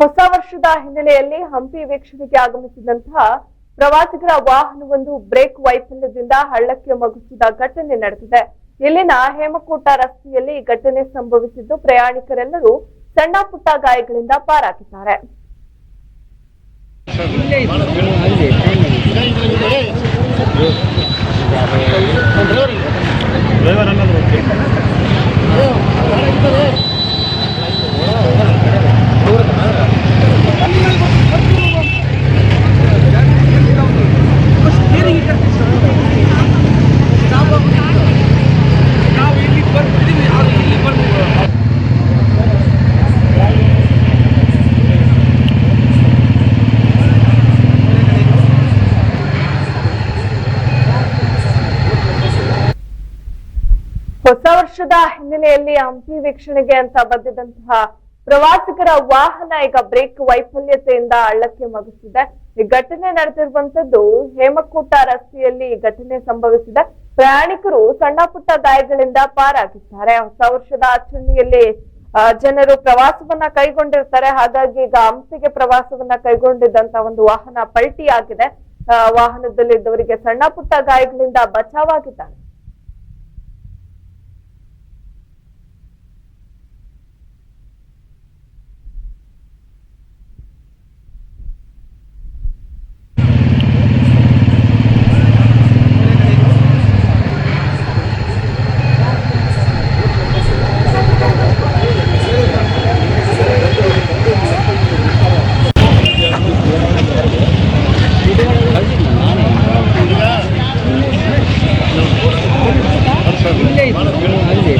ಹೊಸ ವರ್ಷದ ಹಿನ್ನೆಲೆಯಲ್ಲಿ ಹಂಪಿ ವೀಕ್ಷಣೆಗೆ ಆಗಮಿಸಿದಂತಹ ಪ್ರವಾಸಿಗರ ವಾಹನವೊಂದು ಬ್ರೇಕ್ ವೈಫಲ್ಯದಿಂದ ಹಳ್ಳಕ್ಕೆ ಮಗುಚಿದ ಘಟನೆ ನಡೆದಿದೆ. ಇಲ್ಲಿನ ಹೇಮಕೂಟ ರಸ್ತೆಯಲ್ಲಿ ಈ ಘಟನೆ ಸಂಭವಿಸಿದ್ದು ಪ್ರಯಾಣಿಕರೆಲ್ಲರೂ ಸಣ್ಣ ಪುಟ್ಟ ಗಾಯಗಳಿಂದ ಪಾರಾಗಿದ್ದಾರೆ. ಹೊಸ ವರ್ಷದ ಹಿನ್ನೆಲೆಯಲ್ಲಿ ಹಂಪಿ ವೀಕ್ಷಣೆಗೆ ಅಂತ ಬಂದಿದ್ದಂತಹ ಪ್ರವಾಸಿಗರ ವಾಹನ ಈಗ ಬ್ರೇಕ್ ವೈಫಲ್ಯತೆಯಿಂದ ಹಳ್ಳಕ್ಕೆ ಮಗಿಸಿದೆ. ಈ ಘಟನೆ ನಡೆದಿರುವಂತದ್ದು ಹೇಮಕೂಟ ರಸ್ತೆಯಲ್ಲಿ ಈ ಘಟನೆ ಸಂಭವಿಸಿದೆ. ಪ್ರಯಾಣಿಕರು ಸಣ್ಣ ಪುಟ್ಟ ಗಾಯಗಳಿಂದ ಪಾರಾಗಿದ್ದಾರೆ. ಹೊಸ ವರ್ಷದ ಆಚರಣೆಯಲ್ಲಿ ಜನರು ಪ್ರವಾಸವನ್ನ ಕೈಗೊಂಡಿರ್ತಾರೆ. ಹಾಗಾಗಿ ಈಗ ಹಂಪಿಗೆ ಪ್ರವಾಸವನ್ನ ಕೈಗೊಂಡಿದ್ದಂತ ಒಂದು ವಾಹನ ಪಲ್ಟಿ ಆಗಿದೆ ಆ, ವಾಹನದಲ್ಲಿದ್ದವರಿಗೆ ಸಣ್ಣ ಪುಟ್ಟ ಗಾಯಗಳಿಂದ ಬಚಾವಾಗಿದ್ದಾರೆ இல்லை